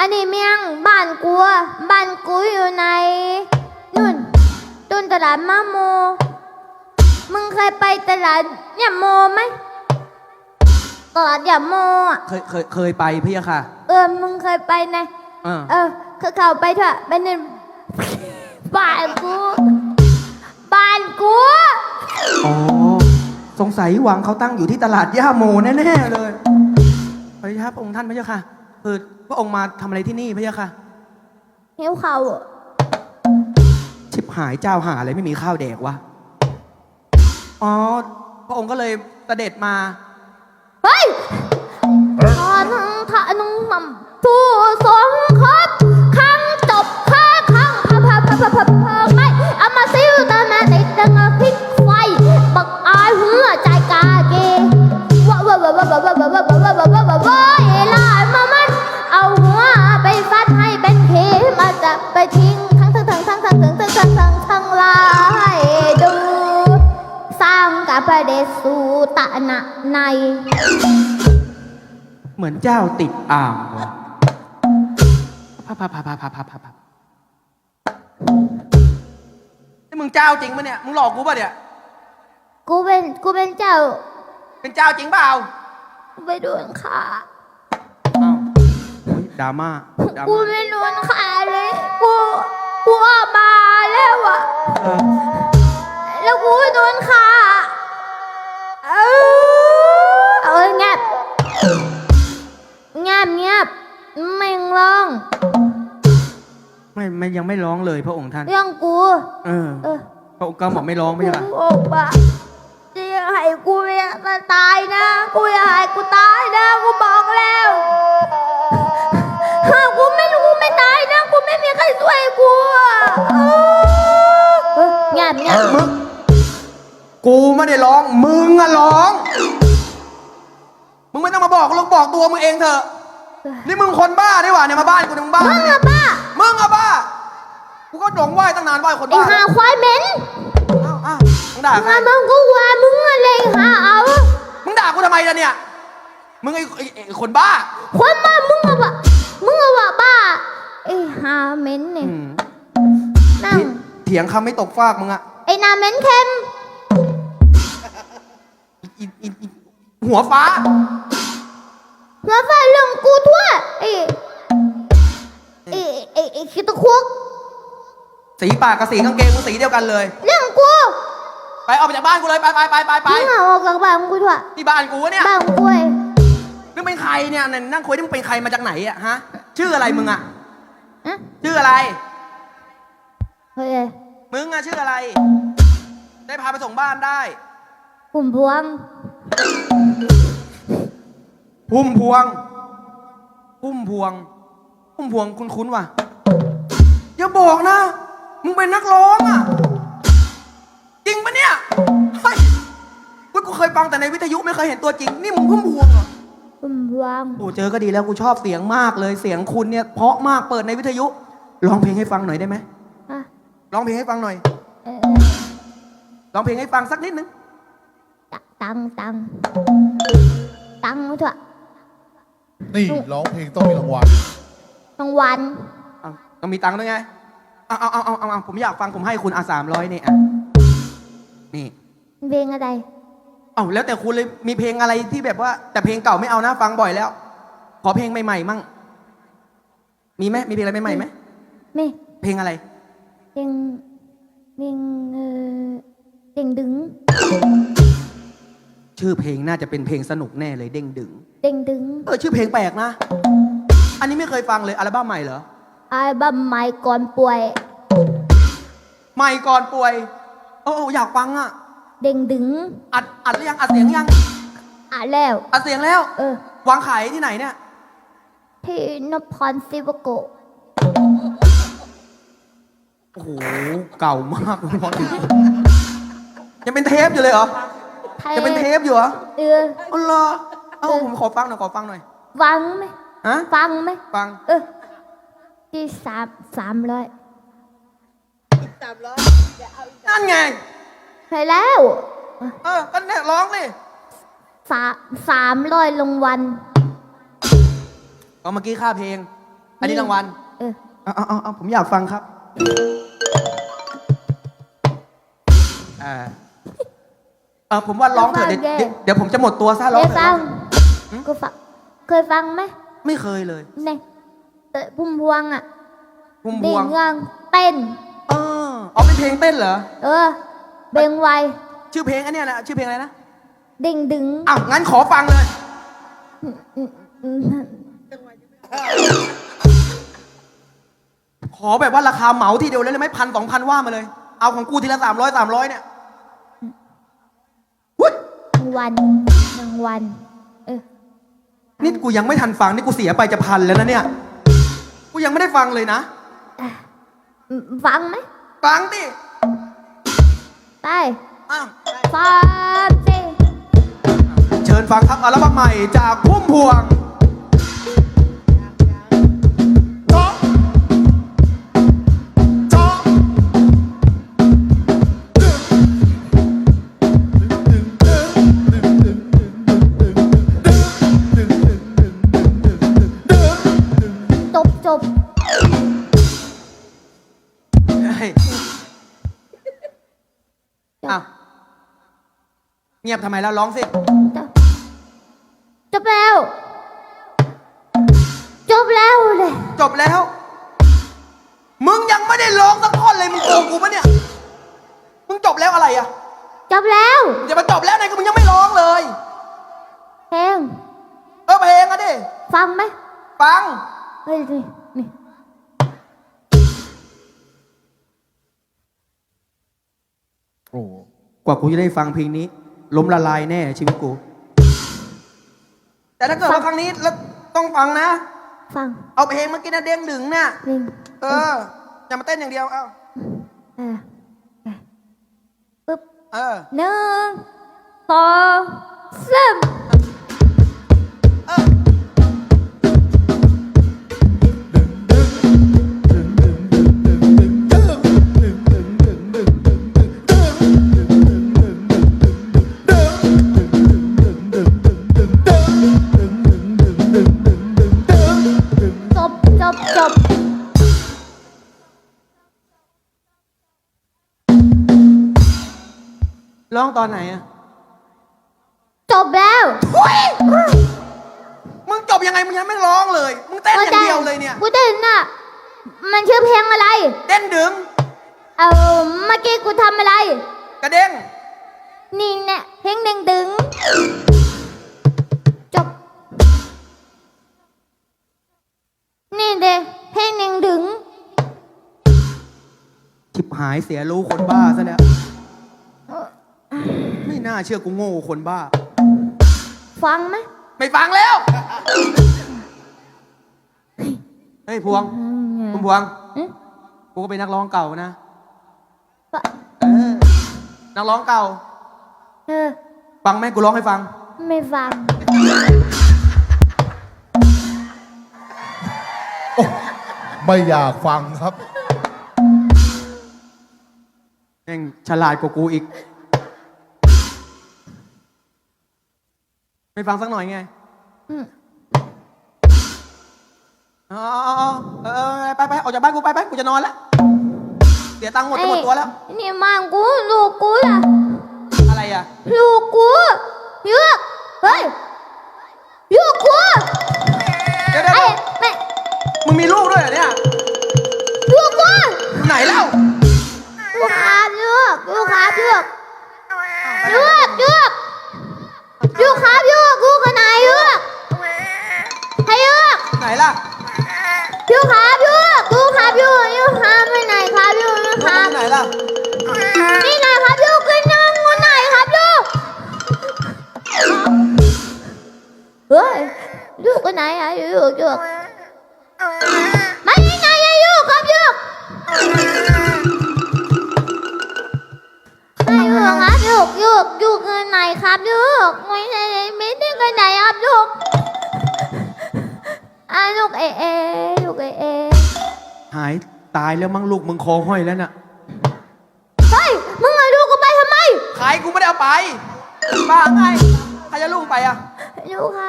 อันนี้เมียงบ้านกูอะบ้านกูอยู่ในนู่นต้นตลาดมะโม มึงเคยไปตลาดยาโมไหมตลาดยาโมอะเคยเคยเคยไปพี่อะค่ะเออมึงเคยไปไหนเออเออคือเข้าไปเถอะไปในบ้านกูบ้านกูอ๋อสงสัยวังเขาตั้งอยู่ที่ตลาดย่าโมแน่ๆเลยพระยาพระองค์ท่านพระเจ้าค่ะ คือพระองค์มาทำอะไรที่นี่พระเจ้าค่ะ หิวเขาวอะชิบหายเจ้าหาอะไรไม่มีข้าวแดกวะ อ๋อ พระองค์ก็เลยเสด็จมา เฮ้ยทอนังทานุงมัมผู้สงครบขังจบข้าขังพะพะพะพะพะพะไม่เอามาซิวตามาติดดังอะพริกไฟ บักอายหัวใจกาเก เดสูตะนะในเหมือนเจ้าติดอ่างวะพับพับพับพับพับพับพับนี่มึงเจ้าจริงปะเนี่ย มึงหลอกกูปะเนี่ย กูเป็นกูเป็นเจ้า เป็นเจ้าจริงเปล่าไปโดนขาอ้าดราม่ากูไม่โดนขา ร้อง ไม่ไม่ยังไม่ร้องเลยพระองค์ท่าน เรื่องกู เออ เออพระองค์ก็บอกไม่ร้องไม่ใช่ปะกูออกมาจะให้กูเนี่ยตายนะ กูอยากให้กูตายนะ กูบอกแล้วถ้ากูไม่รู้ไม่ตายนะ กูไม่มีใครช่วยกูอะเออเงียบเงียบมึงกูไม่ได้ร้อง มึงอะร้อง มึงไม่ต้องมาบอกลงบอกตัวมึงเองเถอะ นี่มึงคนบ้าดีหว่าเนี่ยมาบ้านกูเนี่ยมึงบ้ามึงอะบ้า มึงอะบ้า กูก็หลงไหว้ตั้งนานไหว้คนไอ้บ้าหาควายเหม็นอ้าวอ้าวมึงด่าใคร มามึงกูว่ามึงอะไรหาเอามึงด่ากูทำไมล่ะเนี่ย มึงไอ้ไอ้ไอ้คนบ้า คนมามึงอะบ้ามึงอะบ้าบ้าไอ้หาเหม็นเนี่ยอืมนั่งเถียงคำไม่ตกฟากมึงอะไอ้หนาเหม็นเค็มอีอีอีหัวฟ้า มาฝ่าเรื่องกูทั่วไอ้ไอ้ไอ้ไอ้คิดตะคุกสีปากกับสีกางเกงมึงสีเดียวกันเลยเรื่องกูไปออกไปจากบ้านกูเลยไปไปไปไปไปมึงเอาออกจากบ้านกูทั่วที่บ้านกูเนี่ยบ้านกูไอ้มึงเป็นใครเนี่ยนั่นนั่งคุยนี่มึงเป็นใครมาจากไหนอะฮะ ชื่ออะไรมึงอะอะชื่ออะไรเฮ้ยมึงอะชื่ออะไร ได้พาไปส่งบ้านได้กลุ่มพวง พุ่มพวง พุ่มพวง พุ่มพวงคุ้นๆว่ะ อย่าบอกนะ มึงเป็นนักร้องอะจริงปะเนี่ย เฮ้ยกูกูเคยฟังแต่ในวิทยุไม่เคยเห็นตัวจริง นี่มึงพุ่มพวงเหรอกลุ่มพวง โอ้เจอก็ดีแล้วกูชอบเสียงมากเลย เสียงคุณเนี่ยเพราะมากเปิดในวิทยุ ร้องเพลงให้ฟังหน่อยได้ไหมอะร้องเพลงให้ฟังหน่อยเออร้องเพลงให้ฟังสักนิดนึง ตังตังตังกูทั่ว นี่ร้องเพลงต้องมีรางวัลรางวัลเอาต้องมีตังค์ด้วยไง เอาเอาเอาเอาเอาเอาผมอยากฟังผมให้คุณอาสามร้อยนี่อะนี่ เพลงอะไร เอาแล้วแต่คุณเลยมีเพลงอะไรที่แบบว่า แต่เพลงเก่าไม่เอานะ ฟังบ่อยแล้ว ขอเพลงใหม่ๆมั่ง มีไหมมีเพลงอะไรใหม่ๆไหมไม่ เพลงอะไร เพลงเพลงเออเพลงดึง ชื่อเพลงน่าจะเป็นเพลงสนุกแน่เลยเด้งดึง เด้งดึงเออชื่อเพลงแปลกนะ อันนี้ไม่เคยฟังเลยอัลบั้มใหม่เหรอ อัลบั้มใหม่ก่อนป่วย ใหม่ก่อนป่วยโอ้โอ้อยากฟังอะ เด้งดึง อัดอัดหรือยังอัดเสียงยัง อะแล้ว อัดเสียงแล้ว เออ วางขายที่ไหนเนี่ย ที่นพรซิวโกะโอ้โห เก่ามากพอดียังเป็นเทปอยู่เลยเหรอ ไทยยังเป็นเทปอยู่เหรอเอออ๋อเหรอเอ้าผมขอฟังหน่อยขอฟังหน่อยฟังไหมฮะฟังไหมฟัง เออที่สามสามร้อยนั่นไงไปแล้ว เออก็เนี่ยร้องเลยสามสามร้อยรางวัลเอาเมื่อกี้ค่าเพลง อันนี้รางวัล เออเอาเอาเอาเอาผมอยากฟังครับ อ่า เออผมว่าร้องเถอะเดี๋ยวเดี๋ยวเดี๋ยวผมจะหมดตัวซะร้องเดี๋ยวเถฟัอะงกูฟังเคยฟังไหมไม่เคยเลยเนี่ยเอ่อพุ่มพวงอะพุ่มพดิ่วงงเงเต้น เออเอาเป็นเพลงเต้นเหรอ เออ เบงไวชื่อเพลงอันเนี้ยนะชื่อเพลงอะไรนะดิ่งดึงอ้าวงั้นขอฟังเลย อืมขอแบบว่าราคาเหมาทีเดียวเลยเลยไหมพันสองพันว่ามาเลย เอาของกูทีละสามร้อยสามร้อยเนี่ยหุ้ยรางวัลรางวัลเออนี่กูยังไม่ทันฟังนี่กูเสียไปจะพันแล้วนะเนี่ย กูยังไม่ได้ฟังเลยนะอืมฟังไหมฟังดิไปอ้าวฟังสิ เชิญฟังครับอัลบั้มใหม่จากพุ่มพวง เงียบทำไมแล้วร้องสิ จบจบแล้ว จบแล้วเลยจบแล้ว มึงยังไม่ได้ร้องสักท่อนเลย มึงโกงกูปะเนี่ย มึงจบแล้วอะไรอะจบแล้วอย่ามาจบแล้วไหนก็มึงยังไม่ร้องเลย เพลงเออเพลงอะดิ ฟังไหมฟัง เฮ้ยนี่นี่โอ้กว่ากูจะได้ฟังเพลงนี้ ล้มละลายแน่ชีวิตกู แต่ถ้าเกิดว่าครั้งนี้แล้วต้องฟังนะ ฟังเอาเพลงเมื่อกี้นะเด้งดึงน่ะเพลงเออ อย่ามาเต้นอย่างเดียว เอ้า เออเออปึ๊บเออหนึ่งสองสาม เอ ร้องตอนไหนอะจบแล้วมึงจบยังไงมึงยังไม่ร้องเลย มึงเต้นอย่างเดียวเลยเนี่ย กูเต้นน่ะ มันชื่อเพลงอะไร เต้นดึง เออเมื่อกี้กูทำอะไร กระเด้ง นี่แน่เพลงหนึ่งดึง จบ นี่เด้เพลงหนึ่งดึงชิบหายเสียรู้คนบ้าซะแล้วไม่ น่าเชื่อกูโง่คนบ้า ฟังไหมไม่ฟังแล้ว เฮ้ยพวงอืมคุณพวง อืมกูก็เป็นนักร้องเก่านะ ปะเออ นักร้องเก่า เออ ฟังไหมกูร้องให้ฟัง ไม่ฟัง ไม่อยากฟังครับ แม่งฉลาดกว่ากูอีก ไม่ฟังสักหน่อยไงอืมอ๋อเออไปไปออกจากบ้านกูไปไปกูจะนอนแล้วเสียตังค์หมดจะหมดตัวแล้วไอ้นี่มันกูลูกกูล่ะ อะไรอะ ลูกกูเยือกเฮ้ยลูกกูเดี๋ยวเดี๋ยวไอ้เดี๋ยวแม่มึงมีลูกด้วยเหรอเนี่ย ไหนอะลูกลูกมาที่ไหนอะลูกครับลูกให้ลูกครับลูกลูกลูกกันไหนครับลูกไม่ได้ไม่ได้กันไหนครับลูกอะลูกเอเอลูกเอเอหายตายแล้วมั้งลูกมึงคอห้อยแล้วน่ะเฮ้ยมึงเอาลูกกูไปทำไมขายกูไม่ได้เอาไปบ้าไงใครจะลูกไปอะลูกค่ะ